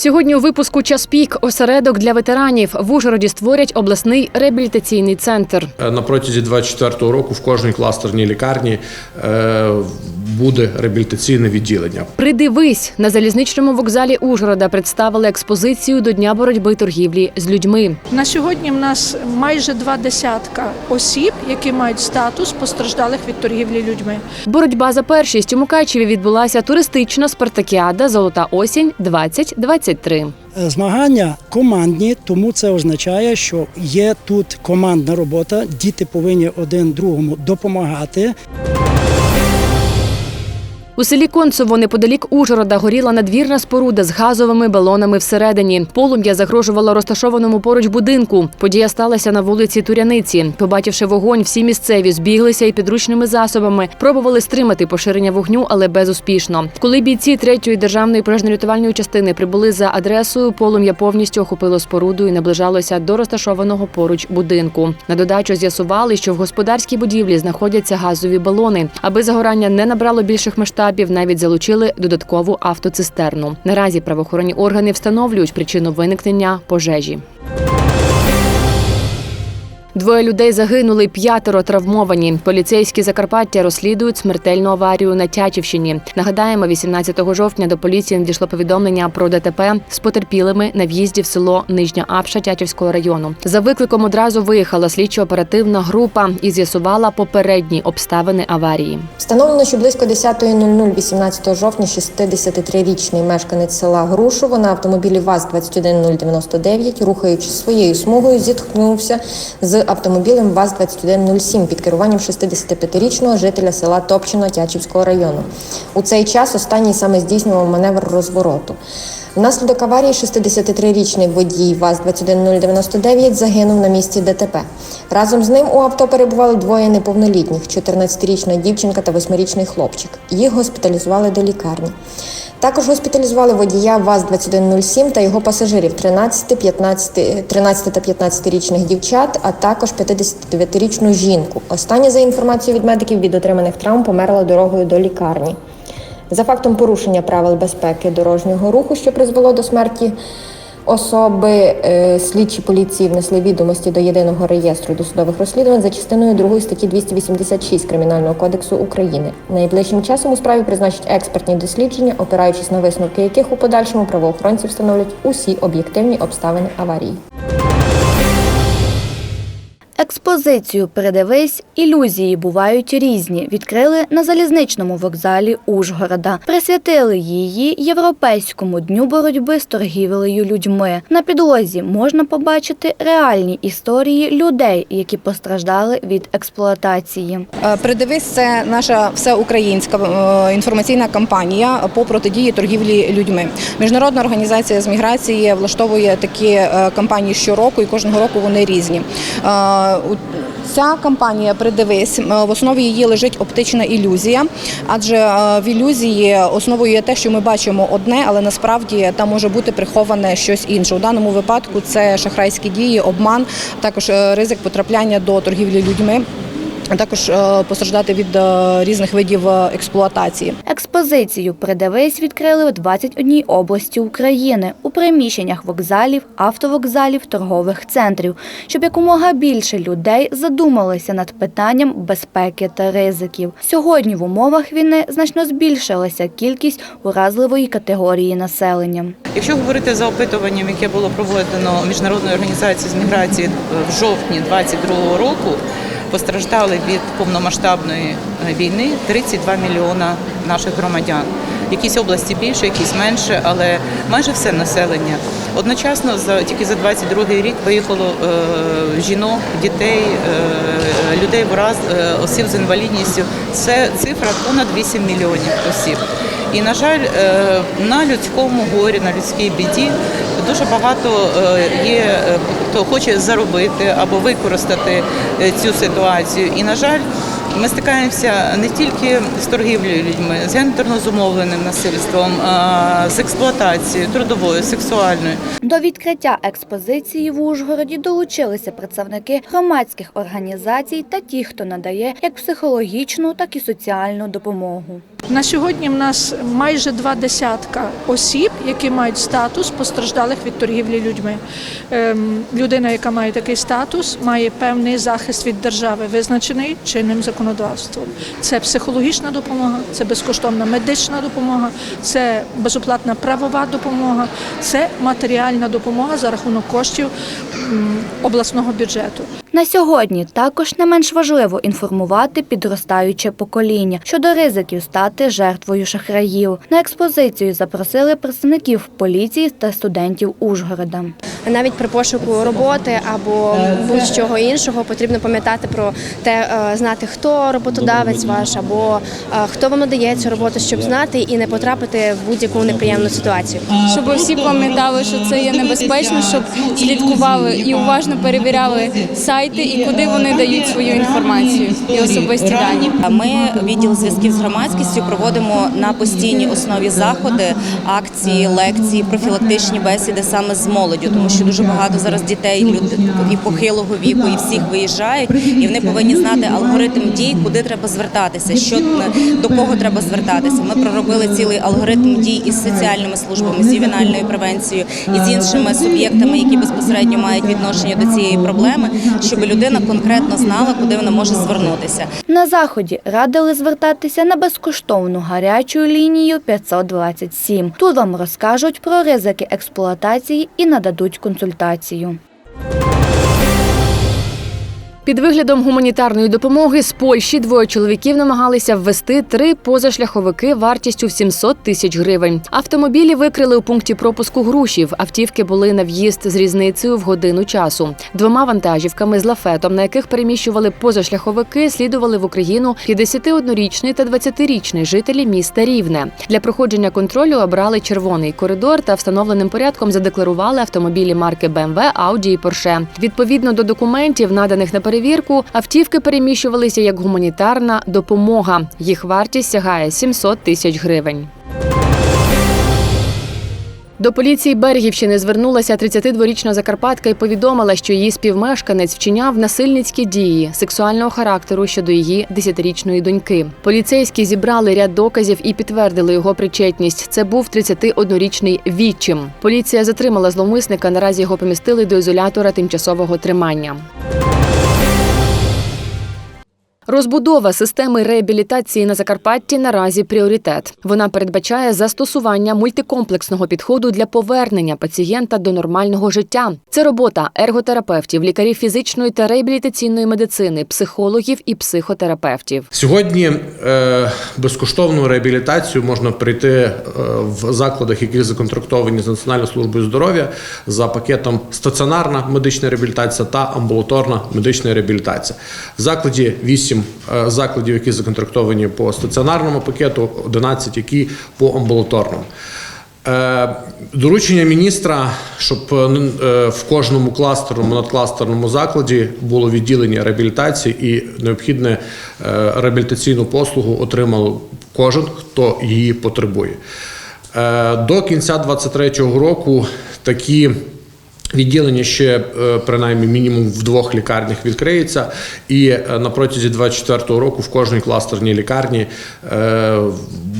Сьогодні у випуску час пік осередок для ветеранів в Ужгороді створять обласний реабілітаційний центр. Е, на протязі 24-го року в кожній кластерній лікарні е, буде реабілітаційне відділення. Придивись на залізничному вокзалі Ужгорода. Представили експозицію до дня боротьби торгівлі з людьми. На сьогодні в нас майже два десятка осіб, які мають статус постраждалих від торгівлі людьми. Боротьба за першість у Мукачеві відбулася туристична спартакіада Золота осінь 2020 23. Е, змагання командні, тому це означає, що є тут командна робота. Діти повинні один другому допомагати. У селі Концево неподалік Ужгорода горіла надвірна споруда з газовими балонами всередині. Полум'я загрожувало розташованому поруч будинку. Подія сталася на вулиці Туряниці. Побачивши вогонь, всі місцеві збіглися і підручними засобами пробували стримати поширення вогню, але безуспішно. Коли бійці третьої державної пожежно-рятувальної частини прибули за адресою, полум'я повністю охопило споруду і наближалося до розташованого поруч будинку. На додачу з'ясували, що в господарській будівлі знаходяться газові балони. Аби загорання не набрало більших масштабів, навіть залучили додаткову автоцистерну. Наразі правоохоронні органи встановлюють причину виникнення пожежі. Двоє людей загинули, п'ятеро травмовані. Поліцейські Закарпаття розслідують смертельну аварію на Тячівщині. Нагадаємо, 18 жовтня до поліції надійшло повідомлення про ДТП з потерпілими на в'їзді в село Нижня Апша Тячівського району. За викликом одразу виїхала слідчо-оперативна група і з'ясувала попередні обставини аварії. Встановлено, що близько 10.00 18 жовтня 63-річний мешканець села Грушово на автомобілі ВАЗ-21099, рухаючись своєю смугою, зіткнувся з автомобілем ВАЗ-2107 під керуванням 65-річного жителя села Топчино Тячівського району. У цей час останній саме здійснював маневр розвороту. Внаслідок аварії 63-річний водій ВАЗ-21099 загинув на місці ДТП. Разом з ним у авто перебували двоє неповнолітніх – 14-річна дівчинка та 8-річний хлопчик. Їх госпіталізували до лікарні. Також госпіталізували водія ВАЗ-2107 та його пасажирів 13, 15, 13 та 15-річних дівчат, а також 59-річну жінку. Остання, за інформацією від медиків, від отриманих травм померла дорогою до лікарні. За фактом порушення правил безпеки дорожнього руху, що призвело до смерті особи, е, слідчі поліції внесли відомості до єдиного реєстру досудових розслідувань за частиною 2 статті 286 Кримінального кодексу України. Найближчим часом у справі призначать експертні дослідження, опираючись на висновки яких у подальшому правоохоронці встановлять усі об'єктивні обставини аварії. Експозицію Передивись ілюзії бувають різні. Відкрили на залізничному вокзалі Ужгорода. Присвятили її європейському дню боротьби з торгівлею людьми. На підлозі можна побачити реальні історії людей, які постраждали від експлуатації. Е, Придивись, це наша всеукраїнська е, інформаційна кампанія по протидії торгівлі людьми. Міжнародна організація з міграції влаштовує такі е, кампанії щороку, і кожного року вони різні. Ця кампанія Придивись е, в основі її лежить оптична ілюзія, адже е, в ілюзії основою є те, що ми бачимо одне, але насправді там може бути приховане щось інше. У даному випадку це шахрайські дії, обман, також е, ризик потрапляння до торгівлі людьми. А Також е, постраждати від е, різних видів е, експлуатації. Експозицію Придивись відкрили у 21 області України у приміщеннях вокзалів, автовокзалів, торгових центрів, щоб якомога більше людей задумалися над питанням безпеки та ризиків. Сьогодні в умовах війни значно збільшилася кількість уразливої категорії населення. Якщо говорити за опитуванням, яке було проведено міжнародною організацією з міграції в жовтні 2022 року, постраждали від повномасштабної війни 32 мільйона наших громадян. Якісь області більше, якісь менше, але майже все населення. Одночасно за тільки за 22 рік виїхало е, жінок, дітей, е, людей враз, е, осіб з інвалідністю. Це цифра понад 8 мільйонів осіб. І на жаль, е, на людському горі, на людській біді дуже багато е, є е, хто хоче заробити або використати е, цю ситуацію. І на жаль, ми стикаємося не тільки з торгівлею людьми, з гендерно зумовленим насильством, з експлуатацією трудовою, сексуальною. До відкриття експозиції в Ужгороді долучилися представники громадських організацій та ті, хто надає як психологічну, так і соціальну допомогу. На сьогодні в нас майже два десятка осіб, які мають статус постраждалих від торгівлі людьми. Ем, Людина, яка має такий статус, має певний захист від держави, визначений чинним законодавством. Це психологічна допомога, це безкоштовна медична допомога, це безоплатна правова допомога, це матеріальна допомога за рахунок коштів обласного бюджету. На сьогодні також не менш важливо інформувати підростаюче покоління щодо ризиків стати жертвою шахраїв. На експозицію запросили представників поліції та студентів Ужгорода. навіть при пошуку роботи або будь-чого іншого потрібно пам'ятати про те, е, знати, хто роботодавець ваш, або е, хто вам надає цю роботу, щоб знати і не потрапити в будь-яку неприємну ситуацію. щоб всі пам'ятали, що це є небезпечно, щоб слідкували і уважно перевіряли сайти і куди вони дають свою інформацію і особисті дані. Ми відділ зв'язків з громадськістю проводимо на постійній основі заходи, акції, лекції, профілактичні бесіди саме з молоддю, тому що дуже багато зараз дітей і похилого віку, і всіх виїжджають, і вони повинні знати алгоритм дій, куди треба звертатися, що до кого треба звертатися. Ми проробили цілий алгоритм дій із соціальними службами, з ювенальною превенцією і з іншими суб'єктами, які безпосередньо мають відношення до цієї проблеми, щоб людина конкретно знала, куди вона може звернутися. На заході радили звертатися на безкоштовну гарячу лінію 527. Тут вам розкажуть про ризики експлуатації і нададуть консультацію. Під виглядом гуманітарної допомоги з Польщі двоє чоловіків намагалися ввести три позашляховики вартістю в 700 тисяч гривень. Автомобілі викрили у пункті пропуску Грушів. Автівки були на в'їзд з різницею в годину часу. Двома вантажівками з лафетом, на яких переміщували позашляховики, слідували в Україну 51-річний та 20-річний жителі міста Рівне. Для проходження контролю обрали червоний коридор та встановленим порядком задекларували автомобілі марки BMW, Audi і Porsche. Відповідно до документів, наданих на перевірку, автівки переміщувалися як гуманітарна допомога. Їх вартість сягає 700 тисяч гривень. До поліції Берегівщини звернулася 32-річна закарпатка і повідомила, що її співмешканець вчиняв насильницькі дії сексуального характеру щодо її 10-річної доньки. Поліцейські зібрали ряд доказів і підтвердили його причетність. Це був 31-річний відчим. Поліція затримала зловмисника. Наразі його помістили до ізолятора тимчасового тримання. Розбудова системи реабілітації на Закарпатті наразі пріоритет. Вона передбачає застосування мультикомплексного підходу для повернення пацієнта до нормального життя. Це робота ерготерапевтів, лікарів фізичної та реабілітаційної медицини, психологів і психотерапевтів. Сьогодні е, безкоштовну реабілітацію можна прийти е, в закладах, які законтрактовані з Національною службою здоров'я за пакетом стаціонарна медична реабілітація та амбулаторна медична реабілітація. В закладі 8 е, закладів, які законтрактовані по стаціонарному пакету, 11, які по амбулаторному. Е, Доручення міністра, щоб е, в кожному кластерному надкластерному закладі було відділення реабілітації і необхідне реабілітаційну послугу отримав кожен, хто її потребує. До кінця 2023 року такі Відділення ще е, принаймні мінімум в двох лікарнях відкриється, і е, на протязі 2024 року в кожній кластерній лікарні е,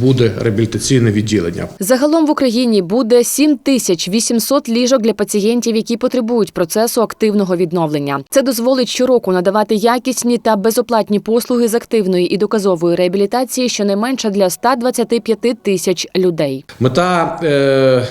буде реабілітаційне відділення. Загалом в Україні буде 7800 ліжок для пацієнтів, які потребують процесу активного відновлення. Це дозволить щороку надавати якісні та безоплатні послуги з активної і доказової реабілітації щонайменше для 125 тисяч людей. Мета е,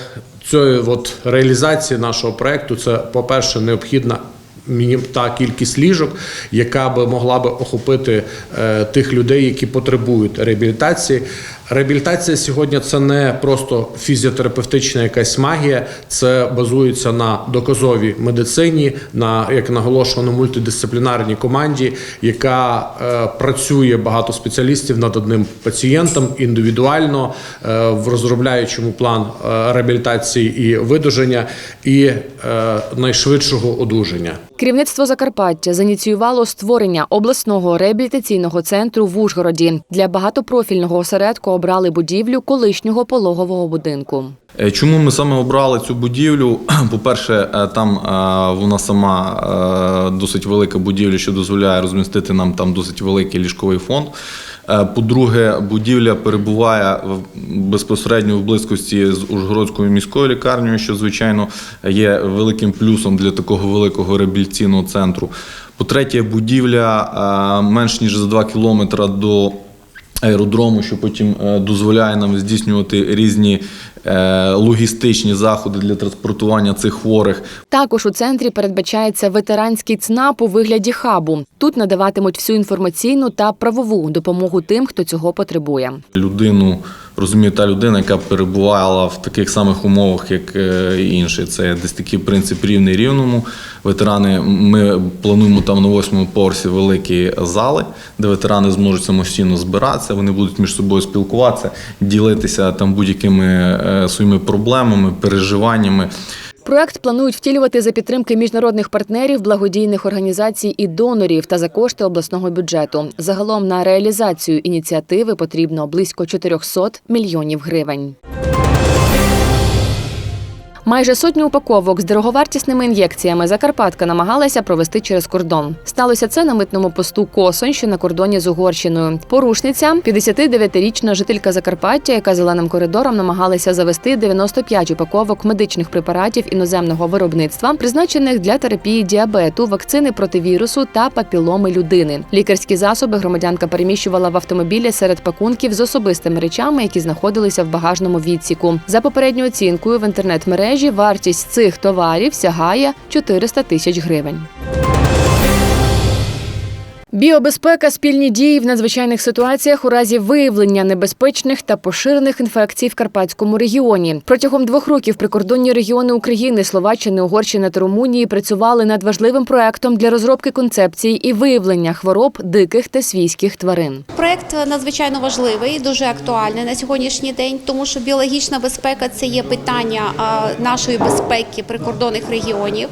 цієї от реалізації нашого проекту це, по-перше, необхідна. Мені Та кількість ліжок, яка би могла би охопити е, тих людей, які потребують реабілітації. Реабілітація сьогодні це не просто фізіотерапевтична якась магія, це базується на доказовій медицині, на як наголошено мультидисциплінарній команді, яка е, працює багато спеціалістів над одним пацієнтом індивідуально, е, в розробляючому план е, реабілітації і видуження і е, найшвидшого одужання. Керівництво Закарпаття заініціювало створення обласного реабілітаційного центру в Ужгороді. Для багатопрофільного осередку обрали будівлю колишнього пологового будинку. Е, Чому ми саме обрали цю будівлю? По-перше, е, там е, вона сама досить велика будівля, що дозволяє розмістити нам там досить великий ліжковий фонд. По-друге, будівля перебуває безпосередньо в близькості з Ужгородською міською лікарнею, що звичайно є великим плюсом для такого великого реабілітаційного центру. По-третє, будівля е, менш ніж за 2 кілометри до аеродрому, що потім е, дозволяє нам здійснювати різні е, логістичні заходи для транспортування цих хворих. Також у центрі передбачається ветеранський ЦНАП у вигляді хабу. Тут надаватимуть всю інформаційну та правову допомогу тим, хто цього потребує. Людину розуміє та людина, яка перебувала в таких самих умовах, як е, і інші. Це десь такий принцип рівний рівному. Ветерани, ми плануємо там на восьмому поверсі великі зали, де ветерани зможуть самостійно збиратися. Вони будуть між собою спілкуватися, ділитися там будь-якими е, своїми проблемами, переживаннями. Проект планують втілювати за підтримки міжнародних партнерів, благодійних організацій і донорів та за кошти обласного бюджету. Загалом на реалізацію ініціативи потрібно близько 400 мільйонів гривень. Майже сотню упаковок з дороговартісними ін'єкціями Закарпатка намагалася провести через кордон. Сталося це на митному посту Косонь, що на кордоні з Угорщиною. Порушниця 59-річна жителька Закарпаття, яка зеленим коридором намагалася завести 95 упаковок медичних препаратів іноземного виробництва, призначених для терапії діабету, вакцини проти вірусу та папіломи людини. Лікарські засоби громадянка переміщувала в автомобілі серед пакунків з особистими речами, які знаходилися в багажному відсіку. За попередньою оцінкою в інтернет-мережі вартість цих товарів сягає 400 тисяч гривень. Біобезпека, спільні дії в надзвичайних ситуаціях у разі виявлення небезпечних та поширених інфекцій в Карпатському регіоні. Протягом двох років прикордонні регіони України, Словаччини, Угорщини та Румунії працювали над важливим проектом для розробки концепції і виявлення хвороб диких та свійських тварин. Проект надзвичайно важливий, дуже актуальний на сьогоднішній день, тому що біологічна безпека це є питання нашої безпеки прикордонних регіонів.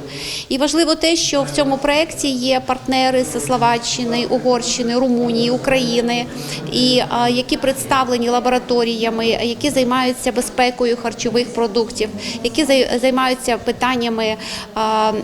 І важливо те, що в цьому проекті є партнери зі Словаччини, Угорщини, Румунії, України, і які представлені лабораторіями, які займаються безпекою харчових продуктів, які займаються питаннями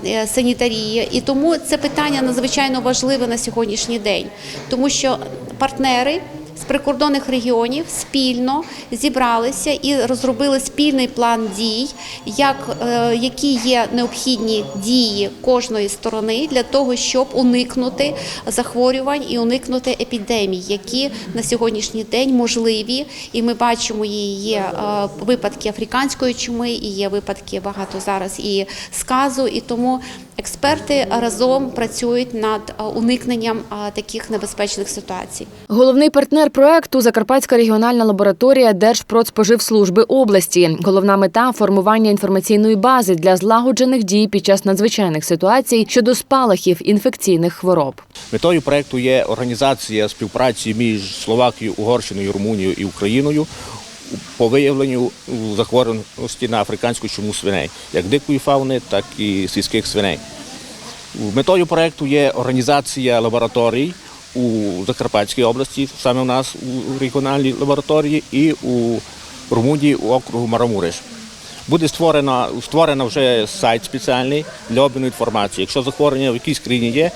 е, санітарії. І тому це питання надзвичайно важливе на сьогоднішній день, тому що партнери з прикордонних регіонів спільно зібралися і розробили спільний план дій, як, е, які є необхідні дії кожної сторони для того, щоб уникнути захворювань і уникнути епідемій, які на сьогоднішній день можливі. І ми бачимо, є е, випадки африканської чуми, і є випадки багато зараз і сказу. І тому експерти разом працюють над е, уникненням таких небезпечних ситуацій. Головний партнер проекту Закарпатська регіональна лабораторія Держпродспоживслужби області. Головна мета формування інформаційної бази для злагоджених дій під час надзвичайних ситуацій щодо спалахів інфекційних хвороб. Метою проекту є організація співпраці між Словакією, Угорщиною, Румунією і Україною по виявленню захворюваності на африканську чуму свиней, як дикої фауни, так і сільських свиней. Метою проекту є організація лабораторій у Закарпатській області, саме у нас у регіональній лабораторії, і у Румунії у округу Марамуриш. Буде створено, створено вже сайт спеціальний для обміну інформації. Якщо захворювання в якійсь країні є,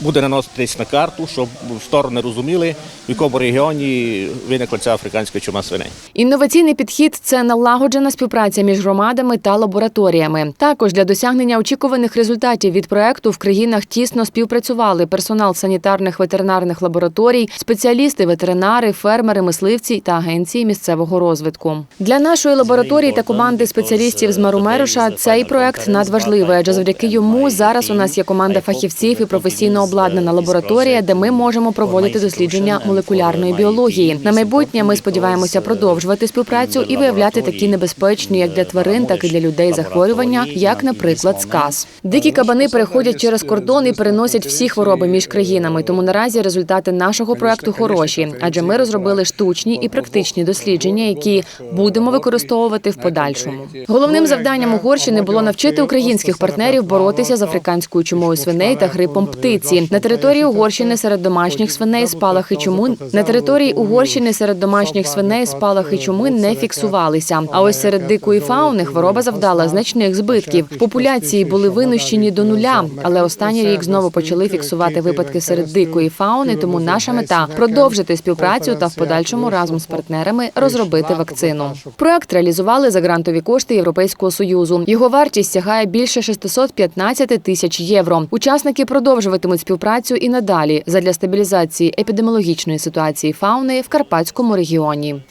буде наноситись на карту, щоб сторони розуміли, в якому регіоні виникла ця африканська чума свиней. Інноваційний підхід це налагоджена співпраця між громадами та лабораторіями. Також для досягнення очікуваних результатів від проекту в країнах тісно співпрацювали персонал санітарних ветеринарних лабораторій, спеціалісти, ветеринари, фермери, мисливці та агенції місцевого розвитку. Для нашої лабораторії та команди спеціалістів з Марумеруша цей проект надважливий, адже завдяки йому зараз у нас є команда фахівців і професійно обладнана лабораторія, де ми можемо проводити дослідження молекулярної біології. На майбутнє ми сподіваємося продовжувати співпрацю і виявляти такі небезпечні як для тварин, так і для людей захворювання, як, наприклад, сказ. Дикі кабани переходять через кордон і переносять всі хвороби між країнами. Тому наразі результати нашого проекту хороші, адже ми розробили штучні і практичні дослідження, які будемо використовувати в подальшому. Подальшому. Головним завданням Угорщини було навчити українських партнерів боротися з африканською чумою свиней та грипом птиці. На території Угорщини серед домашніх свиней спалахи чуми на території Угорщини серед домашніх свиней спалахи чуми не фіксувалися. А ось серед дикої фауни хвороба завдала значних збитків. Популяції були винищені до нуля, але останній рік знову почали фіксувати випадки серед дикої фауни. Тому наша мета продовжити співпрацю та в подальшому разом з партнерами розробити вакцину. Проект реалізували за грантові кошти Європейського союзу. Його вартість сягає більше 615 тисяч євро. Учасники продовжуватимуть співпрацю і надалі задля стабілізації епідеміологічної ситуації фауни в Карпатському регіоні.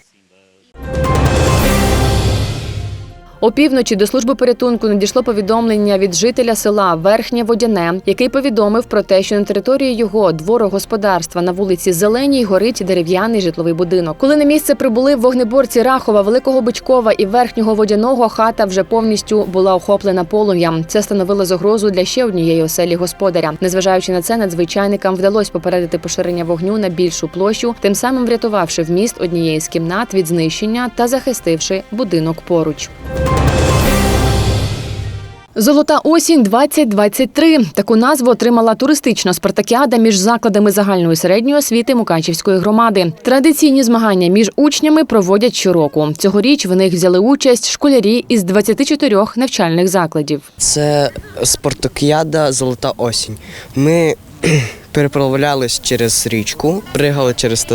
Опівночі до служби порятунку надійшло повідомлення від жителя села Верхнє Водяне, який повідомив про те, що на території його дворогосподарства на вулиці Зеленій горить дерев'яний житловий будинок. Коли на місце прибули вогнеборці Рахова, Великого Бичкова і Верхнього Водяного, хата вже повністю була охоплена полум'ям. Це становило загрозу для ще однієї оселі господаря. Незважаючи на це, надзвичайникам вдалося попередити поширення вогню на більшу площу, тим самим врятувавши вміст однієї з кімнат від знищення та захистивши будинок поруч. Золота осінь 2023 Таку назву отримала туристична спартакіада між закладами загальної середньої освіти Мукачівської громади. Традиційні змагання між учнями проводять щороку. Цьогоріч в них взяли участь школярі із 24 навчальних закладів. Це спартакіада Золота осінь. Ми переправлялись через річку, пригали через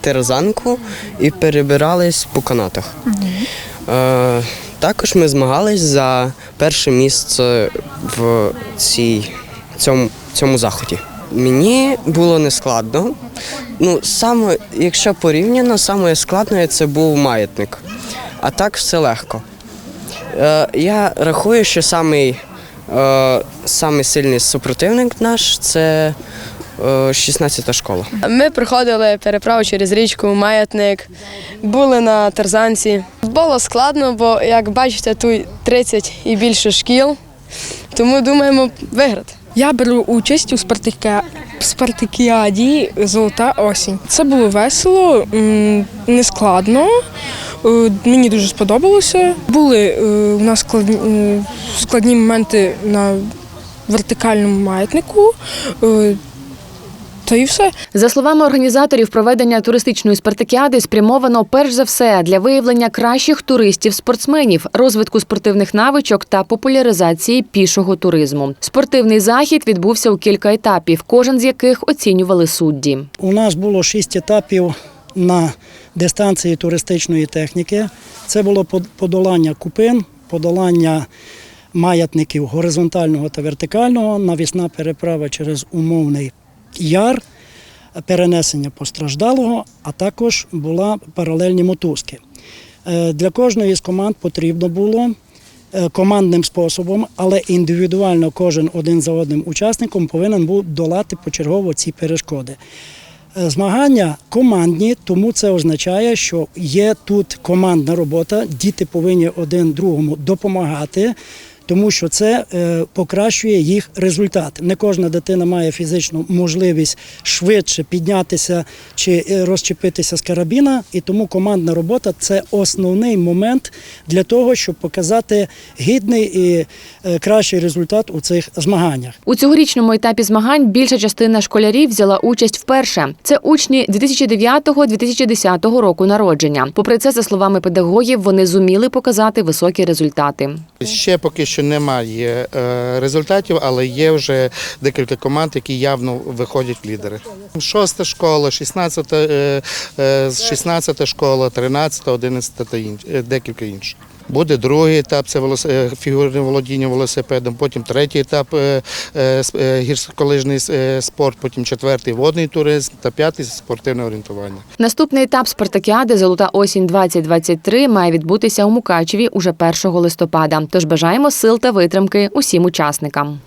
терзанку і перебирались по канатах. Е, також ми змагались за перше місце в цій, цьому, цьому заході. Мені було нескладно. Ну, саме, якщо порівняно, саме складне це був маятник. А так все легко. Е, я рахую, що самий, е, самий сильний супротивник наш це 16-та школа. Ми проходили переправу через річку, маятник, були на тарзанці. Було складно, бо як бачите, тут 30 і більше шкіл, тому думаємо виграти. Я беру участь у спартакі... спартакіаді Золота осінь. Це було весело, м, нескладно. Е, Мені дуже сподобалося. Були е, у нас складні, е, складні моменти на вертикальному маятнику. Та і все. За словами організаторів, проведення туристичної спартакіади спрямовано перш за все для виявлення кращих туристів-спортсменів, розвитку спортивних навичок та популяризації пішого туризму. Спортивний захід відбувся у кілька етапів, кожен з яких оцінювали судді. У нас було шість етапів на дистанції туристичної техніки. Це було под- подолання купин, подолання маятників горизонтального та вертикального, навісна переправа через умовний яр, перенесення постраждалого, а також була паралельні мотузки. Е, Для кожної з команд потрібно було е, командним способом, але індивідуально кожен один за одним учасником повинен був долати почергово ці перешкоди. Е, Змагання командні, тому це означає, що є тут командна робота, діти повинні один другому допомагати. Тому що це е, покращує їх результат. Не кожна дитина має фізичну можливість швидше піднятися чи е, розчепитися з карабіна, і тому командна робота це основний момент для того, щоб показати гідний і е, кращий результат у цих змаганнях. У цьогорічному етапі змагань більша частина школярів взяла участь вперше. Це учні 2009-2010 року народження. Попри це, за словами педагогів, вони зуміли показати високі результати. Ще поки що немає е, результатів, але є вже декілька команд, які явно виходять лідери. Шоста школа, 16, е, е, 16 школа, 13, 11 та е, декілька інших. Буде другий етап, це е, фігурне володіння велосипедом, потім третій етап е, е, гірськолижний спорт, потім четвертий водний туризм та п'ятий спортивне орієнтування. Наступний етап спартакіади Золота осінь 2023 має відбутися у Мукачеві уже 1 листопада. Тож бажаємо сил та витримки усім учасникам.